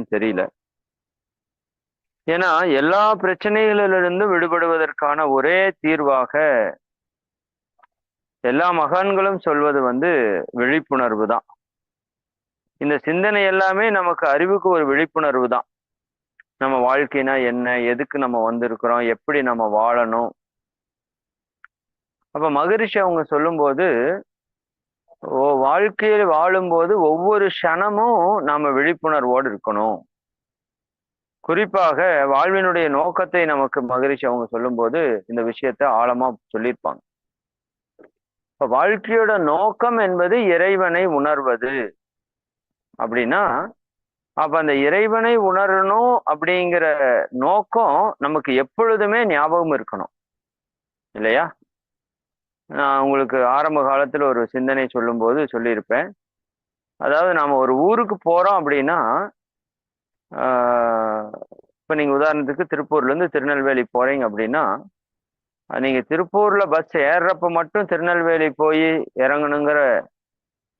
தெரியல. ஏன்னா எல்லா பிரச்சனைகளிலிருந்து விடுபடுவதற்கான ஒரே தீர்வாக எல்லா மகான்களும் சொல்வது வந்து விழிப்புணர்வு தான். இந்த சிந்தனை எல்லாமே நமக்கு அறிவுக்கு ஒரு விழிப்புணர்வு தான். நம்ம வாழ்க்கைனா என்ன எதுக்கு நம்ம வந்திருக்கிறோம் எப்படி நம்ம வாழணும். அப்ப மகரிஷி அவங்க சொல்லும்போது வாழ்க்கையில் வாழும்போது ஒவ்வொரு க்ஷணமும் நாம விழிப்புணர்வோடு இருக்கணும். குறிப்பாக வாழ்வினுடைய நோக்கத்தை நமக்கு மகிழ்ச்சி அவங்க சொல்லும்போது இந்த விஷயத்த ஆழமா சொல்லியிருப்பாங்க. இப்ப வாழ்க்கையோட நோக்கம் என்பது இறைவனை உணர்வது. அப்படின்னா அப்ப அந்த இறைவனை உணரணும் அப்படிங்கிற நோக்கம் நமக்கு எப்பொழுதுமே ஞாபகம் இருக்கணும். இல்லையா? நான் உங்களுக்கு ஆரம்ப காலத்தில் ஒரு சிந்தனை சொல்லும்போது சொல்லியிருப்பேன். அதாவது நாம் ஒரு ஊருக்கு போகிறோம் அப்படின்னா இப்போ நீங்கள் உதாரணத்துக்கு திருப்பூர்லேருந்து திருநெல்வேலி போகிறீங்க அப்படின்னா நீங்கள் திருப்பூரில் பஸ் ஏறுறப்ப மட்டும் திருநெல்வேலி போய் இறங்கணுங்கிற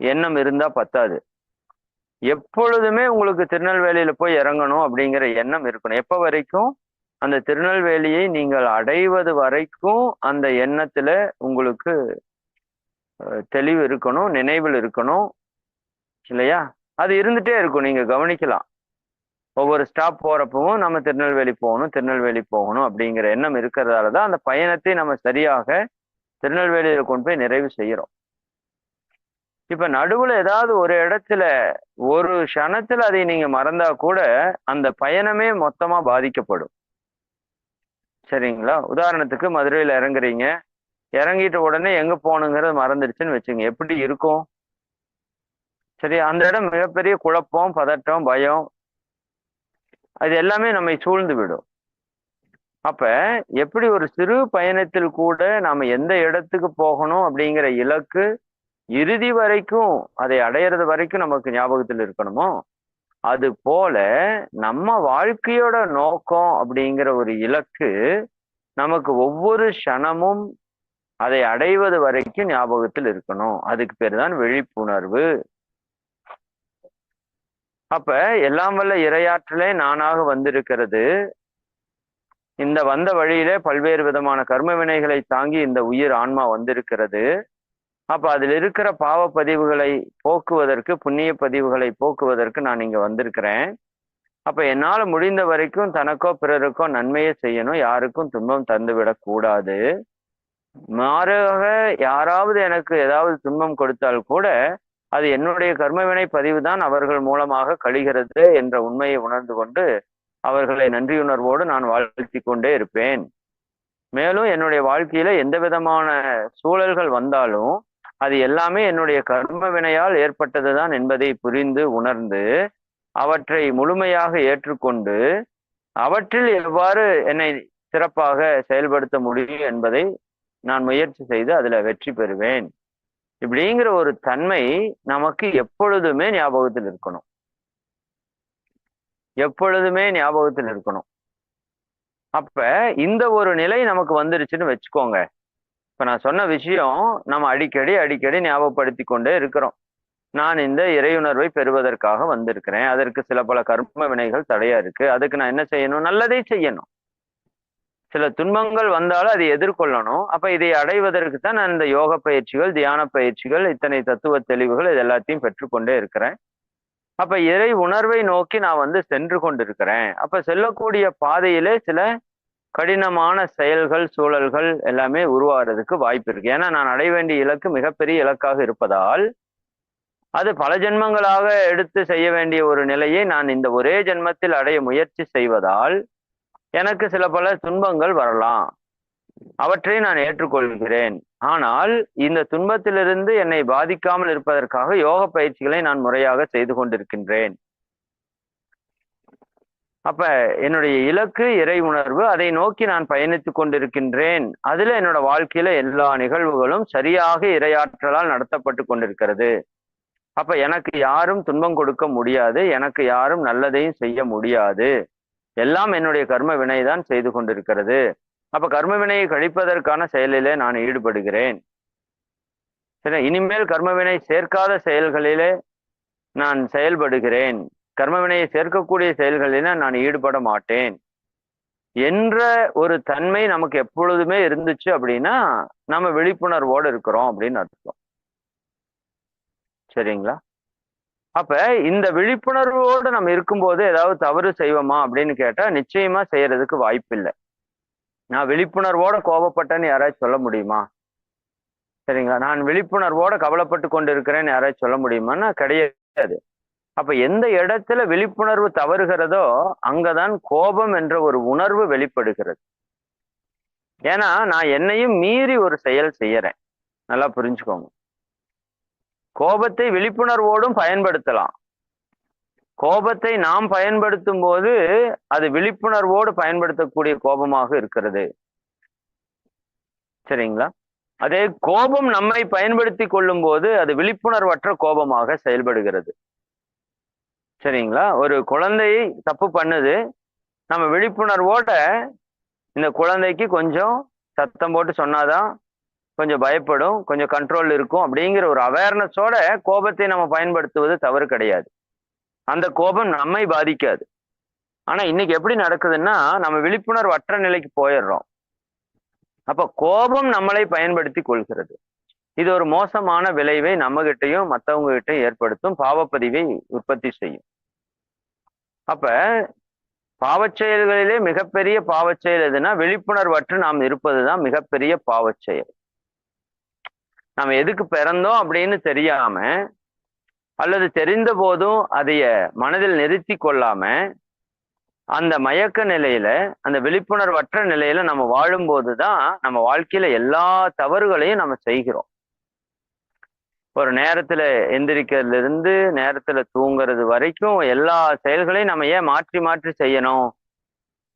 எண்ணம் இருந்தால் பத்தாது. எப்பொழுதுமே உங்களுக்கு திருநெல்வேலியில் போய் இறங்கணும் அப்படிங்கிற எண்ணம் இருக்கணும். எப்போ வரைக்கும்? அந்த திருநெல்வேலியை நீங்கள் அடைவது வரைக்கும் அந்த எண்ணத்துல உங்களுக்கு தெளிவு இருக்கணும் நினைவில் இருக்கணும் இல்லையா? அது இருந்துட்டே இருக்கும். நீங்க கவனிக்கலாம். ஒவ்வொரு ஸ்டாப் போறப்பவும் நம்ம திருநெல்வேலி போகணும் திருநெல்வேலி போகணும் அப்படிங்கிற எண்ணம் இருக்கிறதால தான் அந்த பயணத்தை நம்ம சரியாக திருநெல்வேலியில கொண்டு போய் நிறைவு செய்யறோம். இப்ப நடுவுல ஏதாவது ஒரு இடத்துல ஒரு க்ஷணத்துல அதை நீங்க மறந்தா கூட அந்த பயணமே மொத்தமா பாதிக்கப்படும். சரிங்களா? உதாரணத்துக்கு மதுரையில் இறங்குறீங்க. இறங்கிட்ட உடனே எங்க போகணுங்கிறது மறந்துடுச்சுன்னு வச்சுங்க. எப்படி இருக்கும்? சரி அந்த இடம் மிகப்பெரிய குழப்பம் பதட்டம் பயம். அது எல்லாமே நம்மை சூழ்ந்து விடும். அப்ப எப்படி ஒரு சிறு பயணத்தில் கூட நாம எந்த இடத்துக்கு போகணும் அப்படிங்கிற இலக்கு இறுதி வரைக்கும் அதை அடையிறது வரைக்கும் நமக்கு ஞாபகத்தில் இருக்கணுமோ அது போல நம்ம வாழ்க்கையோட நோக்கம் அப்படிங்கிற ஒரு இலக்கு நமக்கு ஒவ்வொரு க்ஷணமும் அதை அடைவது வரைக்கும் ஞாபகத்தில் இருக்கணும். அதுக்கு பேர் தான் விழிப்புணர்வு. அப்ப எல்லாம் வல்ல இரையாற்றலே நானாக வந்திருக்கிறது. இந்த வந்த வழியிலே பல்வேறு விதமான கர்ம வினைகளை தாங்கி இந்த உயிர் ஆன்மா வந்திருக்கிறது. அப்ப அதில் இருக்கிற பாவ பதிவுகளை போக்குவதற்கு புண்ணிய பதிவுகளை போக்குவதற்கு நான் இங்க வந்திருக்கிறேன். அப்ப என்னால முடிந்த வரைக்கும் தனக்கோ பிறருக்கோ நன்மையை செய்யணும் யாருக்கும் துன்பம் தந்துவிடக் கூடாது. மாறாக யாராவது எனக்கு ஏதாவது துன்பம் கொடுத்தால் கூட அது என்னுடைய கர்மவினை பதிவு தான் அவர்கள் மூலமாக கழிகிறது என்ற உண்மையை உணர்ந்து கொண்டு அவர்களை நன்றியுணர்வோடு நான் வாழ்த்தி கொண்டே இருப்பேன். மேலும் என்னுடைய வாழ்க்கையில எந்த விதமான சூழல்கள் வந்தாலும் அது எல்லாமே என்னுடைய கர்ம வினையால் ஏற்பட்டதுதான் என்பதை புரிந்து உணர்ந்து அவற்றை முழுமையாக ஏற்றுக்கொண்டு அவற்றில் எவ்வாறு என்னை சிறப்பாக செயல்படுத்த முடியும் என்பதை நான் முயற்சி செய்து அதுல வெற்றி பெறுவேன். இப்படிங்கிற ஒரு தன்மை நமக்கு எப்பொழுதுமே ஞாபகத்தில் இருக்கணும். எப்பொழுதுமே ஞாபகத்தில் இருக்கணும். அப்ப இந்த ஒரு நிலை நமக்கு வந்துருச்சுன்னு வச்சுக்கோங்க. நான் சொன்ன விஷயம் நம்ம அடிக்கடி அடிக்கடி ஞாபகப்படுத்தி கொண்டே இருக்கிறோம். நான் இந்த இறையுணர்வை பெறுவதற்காக வந்திருக்கிறேன். அதற்கு சில பல கர்ம வினைகள் தடையா இருக்கு. அதுக்கு நான் என்ன செய்யணும்? நல்லதை செய்யணும். சில துன்பங்கள் வந்தாலும் அதை எதிர்கொள்ளணும். அப்ப இதை அடைவதற்கு தான் நான் இந்த யோக பயிற்சிகள் தியான பயிற்சிகள் இத்தனை தத்துவ தெளிவுகள் இது எல்லாத்தையும் பெற்றுக்கொண்டே இருக்கிறேன். அப்ப இறை உணர்வை நோக்கி நான் வந்து சென்று கொண்டிருக்கிறேன். அப்ப செல்லக்கூடிய பாதையிலே சில கடினமான செயல்கள் சூழல்கள் எல்லாமே உருவாகிறதுக்கு வாய்ப்பு இருக்கு. ஏன்னா நான் அடைய வேண்டிய இலக்கு மிகப்பெரிய இலக்காக இருப்பதால் அது பல ஜென்மங்களாக எடுத்து செய்ய வேண்டிய ஒரு நிலையை நான் இந்த ஒரே ஜென்மத்தில் அடைய முயற்சி செய்வதால் எனக்கு சில பல துன்பங்கள் வரலாம். அவற்றை நான் ஏற்றுக்கொள்கிறேன். ஆனால் இந்த துன்பத்திலிருந்து என்னை பாதிக்காமல் இருப்பதற்காக யோக பயிற்சிகளை நான் முறையாக செய்து கொண்டிருக்கின்றேன். அப்ப என்னுடைய இலக்கு இறை உணர்வு அதை நோக்கி நான் பயணித்து கொண்டிருக்கின்றேன். அதுல என்னோட வாழ்க்கையில எல்லா நிகழ்வுகளும் சரியாக இரையாற்றலால் நடத்தப்பட்டு கொண்டிருக்கிறது. அப்ப எனக்கு யாரும் துன்பம் கொடுக்க முடியாது. எனக்கு யாரும் நல்லதையும் செய்ய முடியாது. எல்லாம் என்னுடைய கர்ம வினைதான் செய்து கொண்டிருக்கிறது. அப்ப கர்ம வினையை கழிப்பதற்கான செயலிலே நான் ஈடுபடுகிறேன். சரி இனிமேல் கர்மவினை சேர்க்காத செயல்களிலே நான் செயல்படுகிறேன். கர்மவினையை சேர்க்கக்கூடிய செயல்களில நான் ஈடுபட மாட்டேன். என்ற ஒரு தன்மை நமக்கு எப்பொழுதுமே இருந்துச்சு அப்படின்னா நம்ம விழிப்புணர்வோடு இருக்கிறோம் அப்படின்னு அர்த்தம். சரிங்களா? அப்ப இந்த விழிப்புணர்வோடு நம்ம இருக்கும்போது ஏதாவது தவறு செய்வோமா அப்படின்னு கேட்டா நிச்சயமா செய்யறதுக்கு வாய்ப்பு இல்லை நான் விழிப்புணர்வோட கோபப்பட்டேன்னு யாராச்சும் சொல்ல முடியுமா? சரிங்களா? நான் விழிப்புணர்வோட கவலைப்பட்டு கொண்டு இருக்கிறேன்னு யாராச்சும் சொல்ல முடியுமான்னா கிடையாது. அப்ப எந்த இடத்துல விழிப்புணர்வு தவறுகிறதோ அங்கதான் கோபம் என்ற ஒரு உணர்வு வெளிப்படுகிறது. ஏன்னா நான் என்னையும் மீறி ஒரு செயல் செய்யறேன். நல்லா புரிஞ்சுக்கோங்க. கோபத்தை விழிப்புணர்வோடும் பயன்படுத்தலாம். கோபத்தை நாம் பயன்படுத்தும் போது அது விழிப்புணர்வோடு பயன்படுத்தக்கூடிய கோபமாக இருக்கிறது. சரிங்களா? அதே கோபம் நம்மை பயன்படுத்தி கொள்ளும் போது அது விழிப்புணர்வற்ற கோபமாக செயல்படுகிறது. சரிங்களா? ஒரு குழந்தை தப்பு பண்ணுது. நம்ம விழிப்புணர்வோட இந்த குழந்தைக்கு கொஞ்சம் சத்தம் போட்டு சொன்னாதான் கொஞ்சம் பயப்படும் கொஞ்சம் கண்ட்ரோல் இருக்கும் அப்படிங்கிற ஒரு அவேர்னஸோட கோபத்தை நம்ம பயன்படுத்துவது தவறு கிடையாது. அந்த கோபம் நம்மை பாதிக்காது. ஆனா இன்னைக்கு எப்படி நடக்குதுன்னா நம்ம விழிப்புணர்வு அற்ற நிலைக்கு போயிடுறோம். அப்ப கோபம் நம்மளை பயன்படுத்தி கொள்கிறது. இது ஒரு மோசமான விளைவை நம்மகிட்டையும் மற்றவங்க கிட்டையும் ஏற்படுத்தும் பாவப்பதிவை உற்பத்தி செய்யும். அப்ப பாவச்செயல்களிலே மிகப்பெரிய பாவச்செயல் எதுனா விழிப்புணர்வற்று நாம் இருப்பதுதான் மிகப்பெரிய பாவச்செயல். நாம் நம்ம எதுக்கு பிறந்தோம் அப்படின்னு தெரியாம அல்லது தெரிந்த போதும் அதைய மனதில் நிறுத்தி கொள்ளாம அந்த மயக்க நிலையில அந்த விழிப்புணர்வற்ற நிலையில நம்ம வாழும்போது தான் நம்ம வாழ்க்கையில எல்லா தவறுகளையும் நம்ம செய்கிறோம். ஒரு நேரத்துல எந்திரிக்கிறதுல இருந்து நேரத்துல தூங்குறது வரைக்கும் எல்லா செயல்களையும் நம்ம ஏன் மாற்றி மாற்றி செய்யணும்?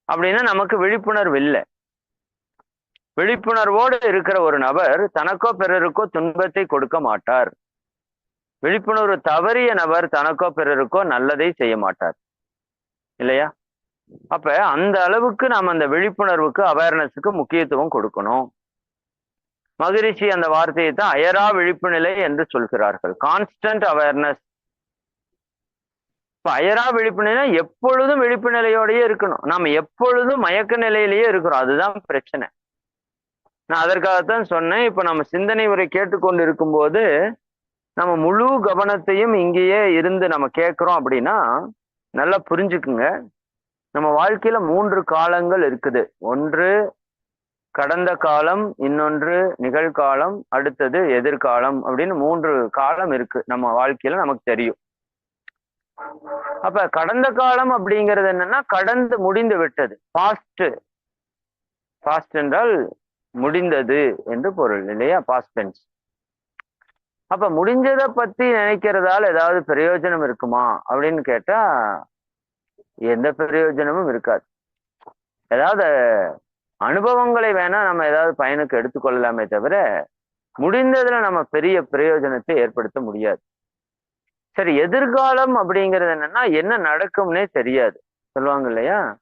அப்படின்னா நமக்கு விழிப்புணர்வு இல்லை. விழிப்புணர்வோடு இருக்கிற ஒரு நபர் தனக்கோ பிறருக்கோ துன்பத்தை கொடுக்க மாட்டார். விழிப்புணர்வு தவறிய நபர் தனக்கோ பிறருக்கோ நல்லதை செய்ய மாட்டார். இல்லையா? அப்ப அந்த அளவுக்கு நாம் அந்த விழிப்புணர்வுக்கு அவேர்னஸுக்கு முக்கியத்துவம் கொடுக்கணும். மகிழ்ச்சி அந்த வார்த்தையை தான் அயரா விழிப்பு நிலை என்று சொல்கிறார்கள். கான்ஸ்டன்ட் அவேர்னஸ் இப்ப அயரா விழிப்பு நிலை எப்பொழுதும் விழிப்பு நிலையோடயே இருக்கணும். நாம எப்பொழுதும் மயக்க நிலையிலேயே இருக்கிறோம். அதுதான் பிரச்சனை. நான் அதற்காகத்தான் சொன்னேன். இப்ப நம்ம சிந்தனை உரை கேட்டுக்கொண்டு இருக்கும்போது நம்ம முழு கவனத்தையும் இங்கேயே இருந்து நம்ம கேட்கிறோம் அப்படின்னா நல்லா புரிஞ்சுக்குங்க. நம்ம வாழ்க்கையில மூன்று காலங்கள் இருக்குது. ஒன்று கடந்த காலம் இன்னொன்று நிகழ்காலம் அடுத்தது எதிர்காலம் அப்படின்னு மூன்று காலம் இருக்கு. நம்ம வாழ்க்கையில நமக்கு தெரியும். அப்ப கடந்த காலம் அப்படிங்கிறது என்னன்னா கடந்து முடிந்து விட்டது. பாஸ்ட் பாஸ்ட் என்றால் முடிந்தது என்று பொருள் இல்லையா? பாஸ்ட் டென்ஸ் அப்ப முடிஞ்சதை பத்தி நினைக்கிறதால ஏதாவது பிரயோஜனம் இருக்குமா அப்படின்னு கேட்டா எந்த பிரயோஜனமும் இருக்காது. ஏதாவது அனுபவங்களை வேணா நம்ம ஏதாவது பயனுக்கு எடுத்துக்கொள்ளலாமே தவிர முடிந்ததுல நம்ம பெரிய பிரயோஜனத்தை ஏற்படுத்த முடியாது. சரி எதிர்காலம் அப்படிங்கிறது என்னன்னா என்ன நடக்கும்னே தெரியாது. சொல்லுவாங்க இல்லையா?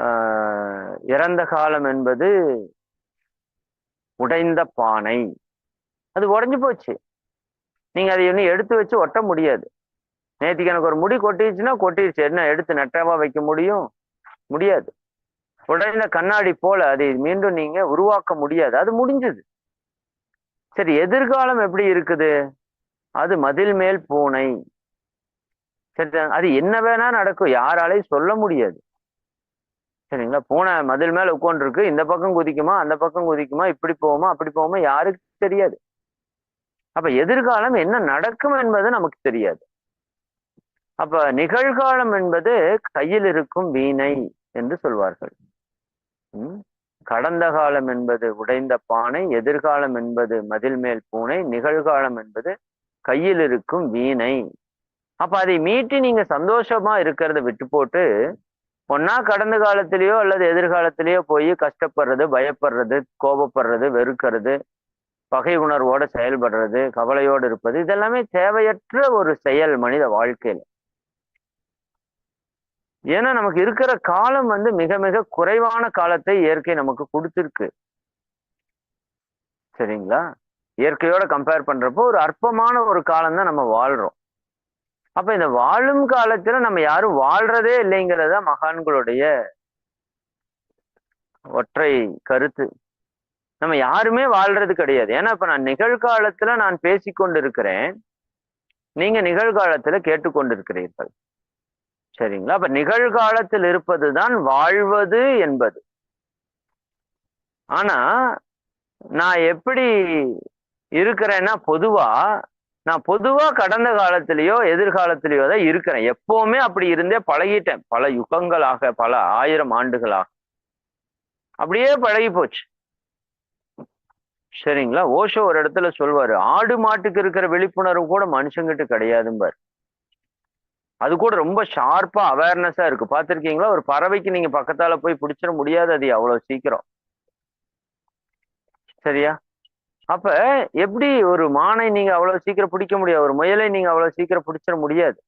ஆஹ் இறந்த காலம் என்பது உடைந்த பானை. அது உடஞ்சு போச்சு. நீங்க அதை இன்னும் எடுத்து வச்சு ஒட்ட முடியாது. நேற்றுக்கு எனக்கு ஒரு முடி கொட்டிடுச்சுன்னா கொட்டிடுச்சு என்ன எடுத்து நெட்டவா வைக்க முடியும்? முடியாது. உடைந்த கண்ணாடி போல அதை மீண்டும் நீங்க உருவாக்க முடியாது. அது முடிஞ்சது. சரி எதிர்காலம் எப்படி இருக்குது? அது மதில் மேல் பூனை. சரி அது என்ன வேணா நடக்கும். யாராலையும் சொல்ல முடியாது. சரிங்களா? பூனை மதில் மேல உட்காந்துருக்கு இந்த பக்கம் குதிக்குமா? அந்த பக்கம் குதிக்குமா? இப்படி போகுமா? அப்படி போவோமா யாருக்கு தெரியாது. அப்ப எதிர்காலம் என்ன நடக்கும் என்பது நமக்கு தெரியாது. அப்ப நிகழ்காலம் என்பது கையில் இருக்கும் வீணை என்று சொல்வார்கள். கடந்த காலம் என்பது உடைந்த பானை எதிர்காலம் என்பது மதில் மேல் பூனை நிகழ்காலம் என்பது கையில் இருக்கும் வீணை. அப்ப அதை மீட்டி நீங்க சந்தோஷமா இருக்கிறத விட்டு போட்டு ஒன்னா கடந்த காலத்திலேயோ அல்லது எதிர்காலத்திலேயோ போய் கஷ்டப்படுறது பயப்படுறது கோபப்படுறது வெறுக்கிறது பகை உணர்வோட செயல்படுறது கவலையோடு இருப்பது இதெல்லாமே தேவையற்ற ஒரு செயல் மனித வாழ்க்கையில. ஏன்னா நமக்கு இருக்கிற காலம் வந்து மிக மிக குறைவான காலத்தை இயற்கை நமக்கு கொடுத்துருக்கு. சரிங்களா? இயற்கையோட கம்பேர் பண்றப்போ ஒரு அற்பமான ஒரு காலம் தான் நம்ம வாழ்றோம். அப்ப இந்த வாழும் காலத்துல நம்ம யாரும் வாழ்றதே இல்லைங்கிறத மகான்களுடைய ஒற்றை கருத்து. நம்ம யாருமே வாழ்றது கிடையாது. ஏன்னா இப்ப நான் நிகழ்காலத்துல நான் பேசிக்கொண்டிருக்கிறேன். நீங்க நிகழ்காலத்துல கேட்டுக்கொண்டிருக்கிறீர்கள். சரிங்களா? அப்ப நிகழ்காலத்தில் இருப்பதுதான் வாழ்வது என்பது. ஆனா நான் எப்படி இருக்கிறேன்னா பொதுவா நான் பொதுவா கடந்த காலத்திலேயோ எதிர்காலத்திலேயோ தான் இருக்கிறேன். எப்பவுமே அப்படி இருந்தே பழகிட்டேன். பல யுகங்களாக பல ஆயிரம் ஆண்டுகளாக. அப்படியே பழகி போச்சு. சரிங்களா? ஓஷோ ஒரு இடத்துல சொல்வாரு ஆடு மாட்டுக்கு இருக்கிற விழிப்புணர்வு கூட மனுஷங்கிட்ட கிடையாதும்பார். அது கூட ரொம்ப ஷார்ப்பா அவேர்னஸா இருக்கு. பாத்திருக்கீங்களா ஒரு பறவைக்கு நீங்க பக்கத்தால போய் பிடிச்சிட முடியாது அது அவ்வளவு சீக்கிரம். சரியா? அப்ப எப்படி ஒரு மானை நீங்க அவ்வளவு சீக்கிரம் பிடிக்க முடியாது? ஒரு முயலை நீங்க அவ்வளவு சீக்கிரம் பிடிச்சிட முடியாது.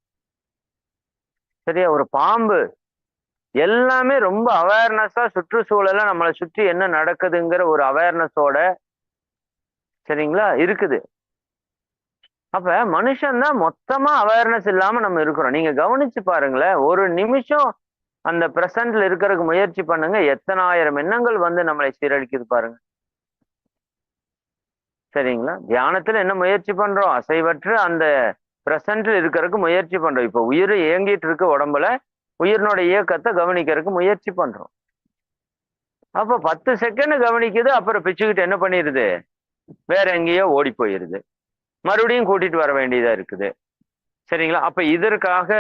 சரியா? ஒரு பாம்பு. எல்லாமே ரொம்ப அவேர்னஸா சுற்றுச்சூழல நம்மளை சுற்றி என்ன நடக்குதுங்கிற ஒரு அவேர்னஸோட சரிங்களா? இருக்குது. அப்ப மனுஷன்தான் மொத்தமா அவேர்னஸ் இல்லாம நம்ம இருக்கிறோம். நீங்க கவனிச்சு பாருங்களேன் ஒரு நிமிஷம் அந்த பிரசன்ட்ல இருக்கிறதுக்கு முயற்சி பண்ணுங்க எத்தனாயிரம் எண்ணங்கள் வந்து நம்மளை சீரழிக்குது பாருங்க. சரிங்களா? தியானத்துல என்ன முயற்சி பண்றோம்? அசைவற்று அந்த பிரசன்ட்ல இருக்கிறதுக்கு முயற்சி பண்றோம். இப்ப உயிர் இயங்கிட்டு இருக்கு உடம்புல உயிரினோட இயக்கத்தை கவனிக்கிறதுக்கு முயற்சி பண்றோம். அப்ப பத்து செகண்ட் கவனிக்குது அப்புறம் பிச்சுக்கிட்டு என்ன பண்ணிடுது வேற எங்கேயோ ஓடி போயிருது. மறுபடியும் கூட்டிட்டு வர வேண்டியதா இருக்குது. சரிங்களா? அப்ப இதற்காக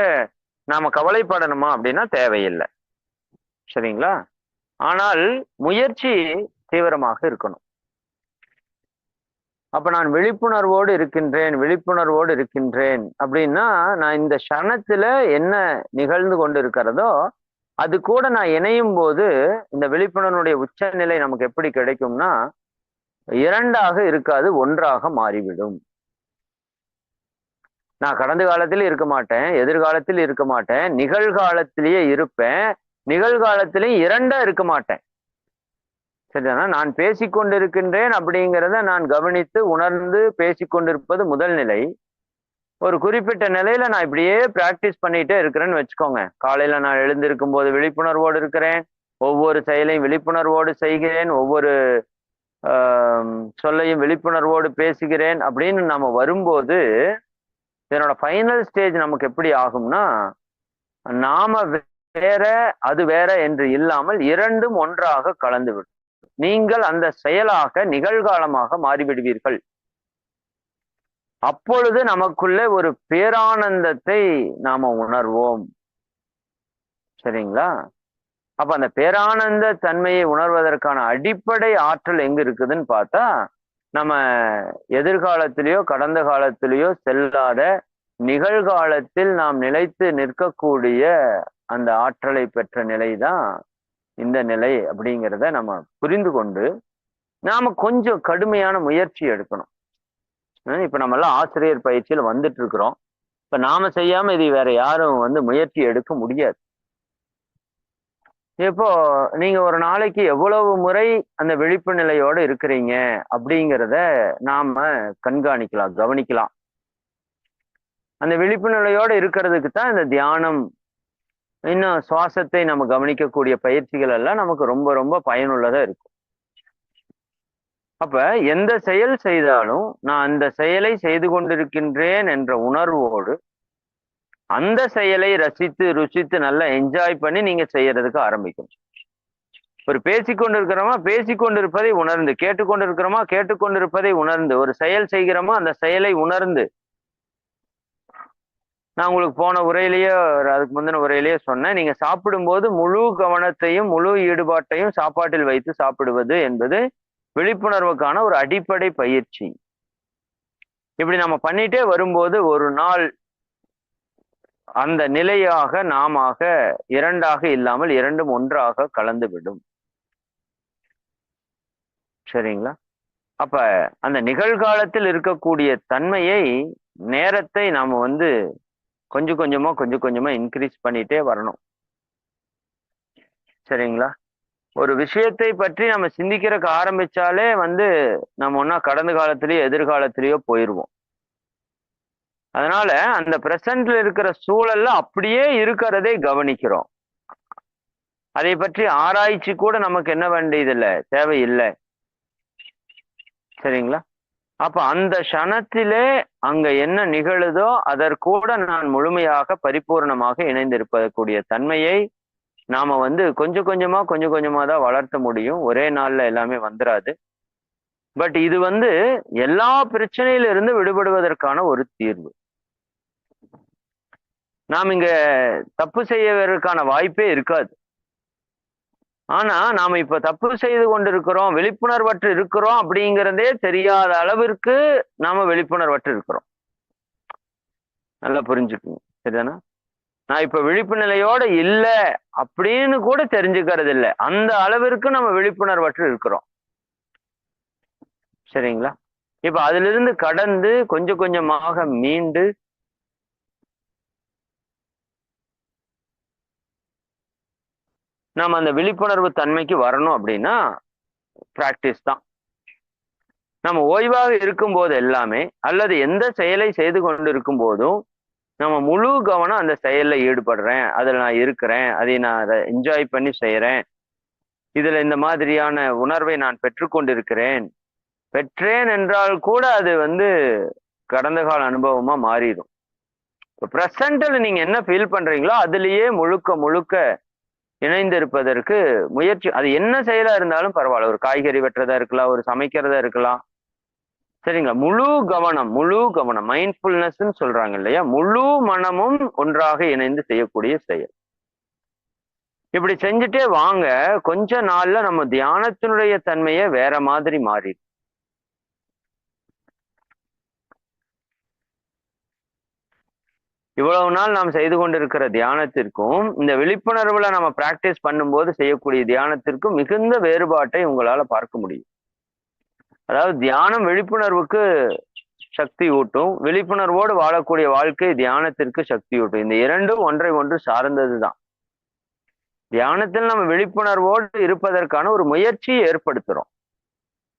நாம கவலைப்படணுமா அப்படின்னா தேவையில்லை. சரிங்களா? ஆனால் முயற்சி தீவிரமாக இருக்கணும். அப்ப நான் விழிப்புணர்வோடு இருக்கின்றேன் விழிப்புணர்வோடு இருக்கின்றேன் அப்படின்னா நான் இந்த க்ஷணத்துல என்ன நிகழ்ந்து கொண்டு இருக்கிறதோ அது கூட நான் இணையும் போது இந்த விழிப்புணர்வுடைய உச்சநிலை நமக்கு எப்படி கிடைக்கும்னா இரண்டாக இருக்காது ஒன்றாக மாறிவிடும். நான் கடந்த காலத்தில் இருக்க மாட்டேன் எதிர்காலத்தில் இருக்க மாட்டேன் நிகழ்காலத்திலேயே இருப்பேன் நிகழ்காலத்திலையும் இரண்டா இருக்க மாட்டேன். சரிதானா? நான் பேசிக்கொண்டிருக்கின்றேன் அப்படிங்கிறத நான் கவனித்து உணர்ந்து பேசிக்கொண்டிருப்பது முதல் நிலை. ஒரு குறிப்பிட்ட நிலையில நான் இப்படியே பிராக்டிஸ் பண்ணிட்டே இருக்கிறேன்னு வச்சுக்கோங்க. காலையில நான் எழுந்திருக்கும் போது விழிப்புணர்வோடு இருக்கிறேன் ஒவ்வொரு செயலையும் விழிப்புணர்வோடு செய்கிறேன் ஒவ்வொரு சொல்லையும் விழிப்புணர்வோடு பேசுகிறேன் அப்படின்னு நம்ம வரும்போது இதனோட ஃபைனல் ஸ்டேஜ் நமக்கு எப்படி ஆகும்னா நாம வேற அது வேற என்று இல்லாமல் இரண்டும் ஒன்றாக கலந்துவிடும். நீங்கள் அந்த செயலாக நிகழ்காலமாக மாறிவிடுவீர்கள். அப்பொழுது நமக்குள்ளே ஒரு பேரானந்தத்தை நாம உணர்வோம். சரிங்களா? அப்ப அந்த பேரானந்த தன்மையை உணர்வதற்கான அடிப்படை ஆற்றல் எங்க இருக்குதுன்னு பார்த்தா நம்ம எதிர்காலத்திலேயோ கடந்த காலத்திலேயோ செல்லாத நிகழ்காலத்தில் நாம் நிலைத்து நிற்கக்கூடிய அந்த ஆற்றலை பெற்ற நிலைதான் இந்த நிலை அப்படிங்கிறத நம்ம புரிந்து கொண்டு நாம கொஞ்சம் கடுமையான முயற்சி எடுக்கணும். இப்ப நம்ம எல்லாம் ஆசிரியர் பயிற்சியில் வந்துட்டு இருக்கிறோம். இப்ப நாம செய்யாம இது வேற யாரும் வந்து முயற்சி எடுக்க முடியாது. இப்போ நீங்க ஒரு நாளைக்கு எவ்வளவு முறை அந்த விழிப்பு நிலையோட இருக்கிறீங்க அப்படிங்கிறத நாம கண்காணிக்கலாம் கவனிக்கலாம். அந்த விழிப்பு நிலையோட இருக்கிறதுக்கு தான் இந்த தியானம் இன்னும் சுவாசத்தை நம்ம கவனிக்கக்கூடிய பயிற்சிகள் எல்லாம் நமக்கு ரொம்ப ரொம்ப பயனுள்ளதா இருக்கும். அப்ப எந்த செயல் செய்தாலும் நான் அந்த செயலை செய்து கொண்டிருக்கின்றேன் என்ற உணர்வோடு அந்த செயலை ரசித்து ருசித்து நல்லா என்ஜாய் பண்ணி நீங்க செய்யறதுக்கு ஆரம்பிக்கணும் ஒரு பேசிக்கொண்டிருக்கிறோமா பேசிக்கொண்டிருப்பதை உணர்ந்து கேட்டுக்கொண்டிருக்கிறோமா கேட்டுக்கொண்டிருப்பதை உணர்ந்து ஒரு செயல் செய்கிறோமா அந்த செயலை உணர்ந்து. நான் உங்களுக்கு போன உரையிலேயே அதுக்கு முந்தின உரையிலேயே சொன்னேன் நீங்க சாப்பிடும்போது முழு கவனத்தையும் முழு ஈடுபாட்டையும் சாப்பாட்டில் வைத்து சாப்பிடுவது என்பது விழிப்புணர்வுக்கான ஒரு அடிப்படை பயிற்சி. இப்படி நம்ம பண்ணிட்டே வரும்போது ஒரு நாள் அந்த நிலையாக நாம இரண்டாக இல்லாமல் இரண்டும் ஒன்றாக கலந்து விடும் சரிங்களா? அப்ப அந்த நிகழ்காலத்தில் இருக்கக்கூடிய தன்மையை நேரத்தை நாம வந்து கொஞ்சம் கொஞ்சமா கொஞ்சம் கொஞ்சமா இன்க்ரீஸ் பண்ணிட்டே வரணும். சரிங்களா? ஒரு விஷயத்தை பற்றி நம்ம சிந்திக்கிறதுக்கு ஆரம்பிச்சாலே வந்து நம்ம ஒன்னா கடந்த காலத்திலேயோ எதிர்காலத்திலேயோ போயிடுவோம் அதனால அந்த பிரசன்ட்ல இருக்கிற சூழல்ல அப்படியே இருக்கிறதை கவனிக்கிறோம். அதை பற்றி ஆராய்ச்சி கூட நமக்கு என்ன வேண்டியதில்லை தேவையில்லை. சரிங்களா? அப்ப அந்த க்ஷணத்திலே அங்க என்ன நிகழுதோ அதற்கூட நான் முழுமையாக பரிபூர்ணமாக இணைந்திருப்பதற்குரிய தன்மையை நாம வந்து கொஞ்சம் கொஞ்சமா கொஞ்சம் கொஞ்சமா தான் வளர்த்த முடியும். ஒரே நாள்ல எல்லாமே வந்துடாது பட் இது வந்து எல்லா பிரச்சனையில இருந்து விடுபடுவதற்கான ஒரு தீர்வு. நாம் இங்க தப்பு செய்யறதுக்கான வாய்ப்பே இருக்காது. ஆனா நாம இப்ப தப்பு செய்து கொண்டிருக்கிறோம் விழிப்புணர்வற்று இருக்கிறோம் அப்படிங்கிறதே தெரியாத அளவிற்கு நாம விழிப்புணர்வற்று இருக்கிறோம். நல்லா புரிஞ்சுக்குங்க. சரிதானா? நான் இப்ப விழிப்பு நிலையோட இல்ல அப்படின்னு கூட தெரிஞ்சுக்கிறது இல்லை அந்த அளவிற்கு நம்ம விழிப்புணர்வற்று இருக்கிறோம். சரிங்களா? இப்ப அதுல இருந்து கடந்து கொஞ்சம் கொஞ்சமாக மீண்டு நாம் அந்த விழிப்புணர்வு தன்மைக்கு வரணும் அப்படின்னா பிராக்டிஸ் தான். நம்ம ஓய்வாக இருக்கும்போது எல்லாமே அல்லது எந்த செயலை செய்து கொண்டு இருக்கும் போதும் நம்ம முழு கவனம் அந்த செயலில் ஈடுபடுறேன் அதில் நான் இருக்கிறேன் அதை நான் அதை என்ஜாய் பண்ணி செய்கிறேன் இதில் இந்த மாதிரியான உணர்வை நான் பெற்றுக்கொண்டிருக்கிறேன் பெற்றேன் என்றால் கூட அது வந்து கடந்த கால அனுபவமாக மாறிடும். இப்போ ப்ரெசண்டில் நீங்கள் என்ன ஃபீல் பண்ணுறீங்களோ அதுலேயே முழுக்க முழுக்க இணைந்திருப்பதற்கு முயற்சி அது என்ன செயலா இருந்தாலும் பரவாயில்ல. ஒரு காய்கறி வெட்டுறதா இருக்கலாம் ஒரு சமைக்கிறதா இருக்கலாம். சரிங்களா? முழு கவனம் முழு கவனம் மைண்ட்ஃபுல்னஸ் சொல்றாங்க இல்லையா? முழு மனமும் ஒன்றாக இணைந்து செய்யக்கூடிய செயல். இப்படி செஞ்சுட்டே வாங்க கொஞ்ச நாள்ல நம்ம தியானத்தினுடைய தன்மையை வேற மாதிரி மாறிடும் இவ்வளவு நாள் நாம் செய்து கொண்டிருக்கிற தியானத்திற்கும் இந்த விழிப்புணர்வுல நம்ம பிராக்டிஸ் பண்ணும்போது செய்யக்கூடிய தியானத்திற்கும் மிகுந்த வேறுபாட்டை உங்களால பார்க்க முடியும். அதாவது தியானம் விழிப்புணர்வுக்கு சக்தி ஊட்டும் விழிப்புணர்வோடு வாழக்கூடிய வாழ்க்கை தியானத்திற்கு சக்தி ஊட்டும். இந்த இரண்டும் ஒன்றை ஒன்று சார்ந்ததுதான். தியானத்தில் நம்ம விழிப்புணர்வோடு இருப்பதற்கான ஒரு முயற்சியை ஏற்படுத்துறோம்.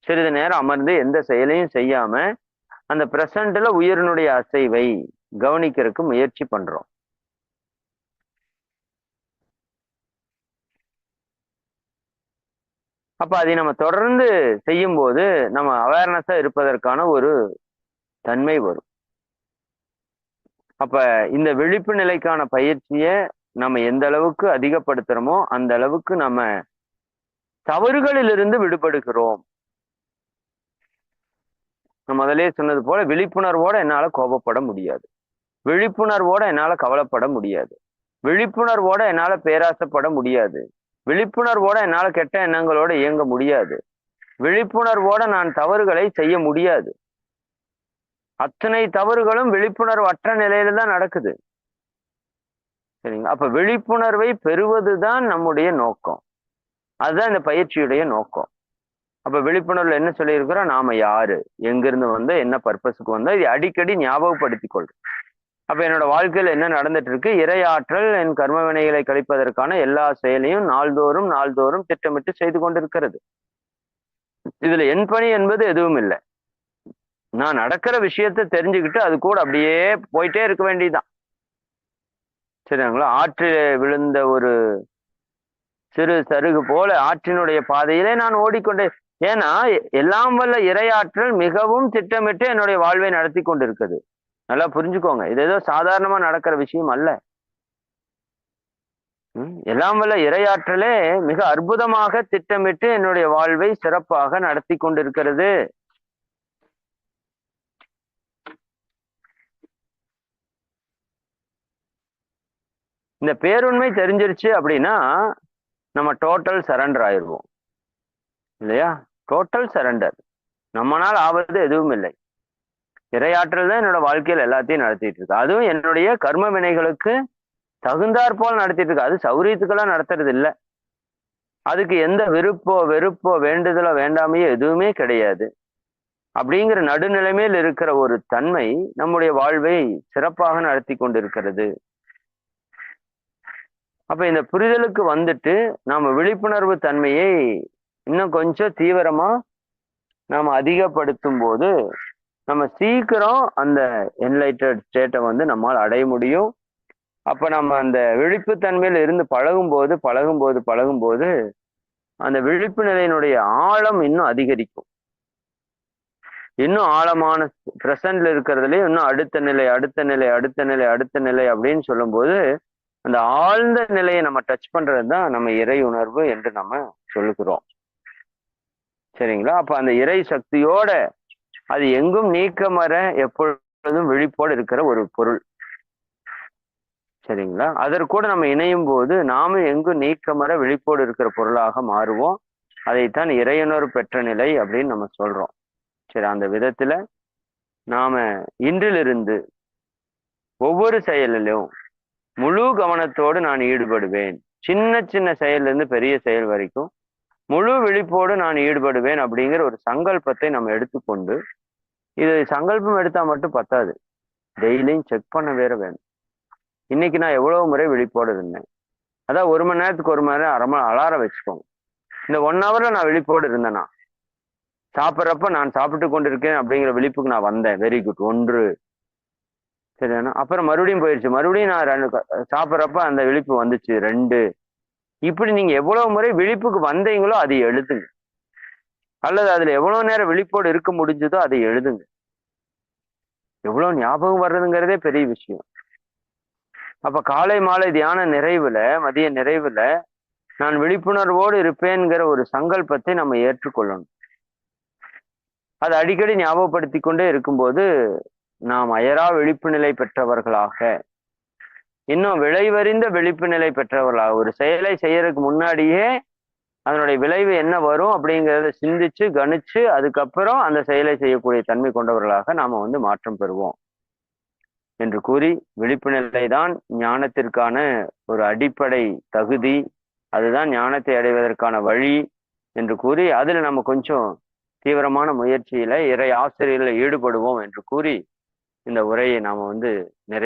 சிறிது நேரம் அமர்ந்து எந்த செயலையும் செய்யாம அந்த பிரசன்ட்ல உயிரினுடைய அசைவை கவனிக்கிறதுக்கு முயற்சி பண்றோம். அப்ப அதை நம்ம தொடர்ந்து செய்யும் போது நம்ம அவேர்னஸா இருப்பதற்கான ஒரு தன்மை வரும். அப்ப இந்த விழிப்பு நிலைக்கான பயிற்சியை நம்ம எந்த அளவுக்கு அதிகப்படுத்துறோமோ அந்த அளவுக்கு நம்ம தவறுகளிலிருந்து விடுபடுகிறோம். நான் முதலே சொன்னது போல விழிப்புணர்வோட என்னால கோபப்பட முடியாது. விழிப்புணர்வோட என்னால கவலைப்பட முடியாது. விழிப்புணர்வோட என்னால பேராசைப்பட முடியாது. விழிப்புணர்வோட என்னால கெட்ட எண்ணங்களோட இயங்க முடியாது. விழிப்புணர்வோட நான் தவறுகளை செய்ய முடியாது. அத்தனை தவறுகளும் விழிப்புணர்வு அற்ற நிலையில தான் நடக்குது. சரிங்க அப்ப விழிப்புணர்வை பெறுவதுதான் நம்முடைய நோக்கம். அதுதான் இந்த பயிற்சியுடைய நோக்கம். அப்ப விழிப்புணர்வுல என்ன சொல்லியிருக்கிறோம்? நாம யாரு? எங்கிருந்து வந்தோம்? என்ன பர்பஸுக்கு வந்தோம்? இது அடிக்கடி ஞாபகப்படுத்திக் கொள்றோம் அப்ப என்னோட வாழ்க்கையில என்ன நடந்துட்டு இருக்கு இரையாற்றல் என் கர்ம வினைகளை கழிப்பதற்கான எல்லா செயலையும் நாள்தோறும் நாள்தோறும் திட்டமிட்டு செய்து கொண்டிருக்கிறது. இதுல என் பணி என்பது எதுவும் இல்லை. நான் நடக்கிற விஷயத்த தெரிஞ்சுக்கிட்டு அது கூட அப்படியே போயிட்டே இருக்க வேண்டியதுதான். சரிங்களா? ஆற்றில் விழுந்த ஒரு சிறு சருகு போல ஆற்றினுடைய பாதையிலே நான் ஓடிக்கொண்டே ஏன்னா எல்லாம் வல்ல இரையாற்றல் மிகவும் திட்டமிட்டு என்னுடைய வாழ்வை நடத்தி கொண்டிருக்குது நல்லா புரிஞ்சுக்கோங்க. இது ஏதோ சாதாரணமா நடக்கிற விஷயம் அல்ல. எல்லாம் வல்ல இரையாற்றலே மிக அற்புதமாக திட்டமிட்டு என்னுடைய வாழ்வை சிறப்பாக நடத்தி கொண்டிருக்கிறது. இந்த பேருண்மை தெரிஞ்சிருச்சு அப்படின்னா நம்ம டோட்டல் சரண்டர் ஆயிடுவோம். இல்லையா? டோட்டல் சரண்டர் நம்மனால் ஆவது எதுவும் இல்லை. இரையாற்றல் தான் என்னோட வாழ்க்கையில் எல்லாத்தையும் நடத்திட்டு இருக்கு. அதுவும் என்னுடைய கர்ம வினைகளுக்கு தகுந்தாற்போல் நடத்திட்டு இருக்கு. அது சௌரியத்துக்கெல்லாம் நடத்துறது இல்லை. அதுக்கு எந்த விருப்போ வெறுப்போ வேண்டுதலோ வேண்டாமையோ எதுவுமே கிடையாது. அப்படிங்கிற நடுநிலைமையில் இருக்கிற ஒரு தன்மை நம்முடைய வாழ்வை சிறப்பாக நடத்தி கொண்டிருக்கிறது. அப்ப இந்த புரிதலுக்கு வந்துட்டு நாம விழிப்புணர்வு தன்மையை இன்னும் கொஞ்சம் தீவிரமா நாம அதிகப்படுத்தும் போது நம்ம சீக்கிரம் அந்த என்லைட்டட் ஸ்டேட்டை வந்து நம்மால் அடைய முடியும். அப்ப நம்ம அந்த விழிப்புத்தன்மையில இருந்து பழகும்போது பழகும்போது பழகும்போது அந்த விழிப்பு நிலையினுடைய ஆழம் இன்னும் அதிகரிக்கும். இன்னும் ஆழமான பிரசன்ட்ல இருக்கிறதுலயே இன்னும் அடுத்த நிலை அடுத்த நிலை அடுத்த நிலை அடுத்த நிலை அப்படின்னு சொல்லும்போது அந்த ஆழ்ந்த நிலையை நம்ம டச் பண்றது தான் நம்ம இறை உணர்வு என்று நம்ம சொல்லுகிறோம். சரிங்களா? அப்ப அந்த இறை சக்தியோட அது எங்கும் நீக்கமற எப்பொழுதும் விழிப்போடு இருக்கிற ஒரு பொருள். சரிங்களா? அதற்கூட நம்ம இணையும் போது நாமும் எங்கும் நீக்கமற விழிப்போடு இருக்கிற பொருளாக மாறுவோம். அதைத்தான் இறையனொரு பெற்ற நிலை அப்படின்னு நம்ம சொல்றோம். சரி அந்த விதத்துல நாம இன்றிலிருந்து ஒவ்வொரு செயலிலும் முழு கவனத்தோடு நான் ஈடுபடுவேன். சின்ன சின்ன செயல்ல இருந்து பெரிய செயல் வரைக்கும் முழு விழிப்போடு நான் ஈடுபடுவேன் அப்படிங்கிற ஒரு சங்கல்பத்தை நம்ம எடுத்துக்கொண்டு இது சங்கல்பம் எடுத்தா மட்டும் பத்தாது. டெய்லியும் செக் பண்ண வேற வேணும். இன்னைக்கு நான் எவ்வளவு முறை விழிப்போடு இருந்தேன் அதான் ஒரு மணி நேரத்துக்கு ஒரு மணி நேரம் அரை மணி அலாரம் வச்சுக்கோங்க. இந்த ஒன் ஹவர்ல நான் விழிப்போடு இருந்தேனா சாப்பிட்றப்ப நான் சாப்பிட்டு கொண்டிருக்கேன் அப்படிங்கிற விழிப்புக்கு நான் வந்தேன். வெரி குட் ஒன்று. சரியானா அப்புறம் மறுபடியும் போயிடுச்சு மறுபடியும் நான் ரெண்டு க- சாப்பிட்றப்ப அந்த விழிப்பு வந்துச்சு. ரெண்டு. இப்படி நீங்க எவ்வளவு முறை விழிப்புக்கு வந்தீங்களோ அதை எழுதுங்க. அல்லது அதுல எவ்வளவு நேரம் வெளிப்பாடு இருக்க முடிஞ்சதோ அதை எழுதுங்க. எவ்வளவு ஞாபகம் வர்றதுங்கிறதே பெரிய விஷயம். அப்ப காலை மாலை தியான நிறைவுல மதிய நிறைவுல நான் விழிப்புணர்வோடு இருப்பேன்கிற ஒரு சங்கல்பத்தை நம்ம ஏற்றுக்கொள்ளணும். அது அடிக்கடி ஞாபகப்படுத்தி கொண்டே இருக்கும்போது நாம் அயரா விழிப்பு நிலை பெற்றவர்களாக இன்னும் விளைவறிந்த விழிப்பு நிலை பெற்றவர்களாக ஒரு செயலை செய்யறதுக்கு முன்னாடியே அதனுடைய விளைவு என்ன வரும் அப்படிங்கிறத சிந்திச்சு கணிச்சு அதுக்கப்புறம் அந்த செயலை செய்யக்கூடிய தன்மை கொண்டவர்களாக நாம வந்து மாற்றம் பெறுவோம். என்று கூறி விழிப்பு நிலைதான் ஞானத்திற்கான ஒரு அடிப்படை தகுதி. அதுதான் ஞானத்தை அடைவதற்கான வழி என்று கூறி அதுல நம்ம கொஞ்சம் தீவிரமான முயற்சியில இறை ஆசிரியர்ல ஈடுபடுவோம் என்று கூறி இந்த உரையை நாம வந்து நிறைவு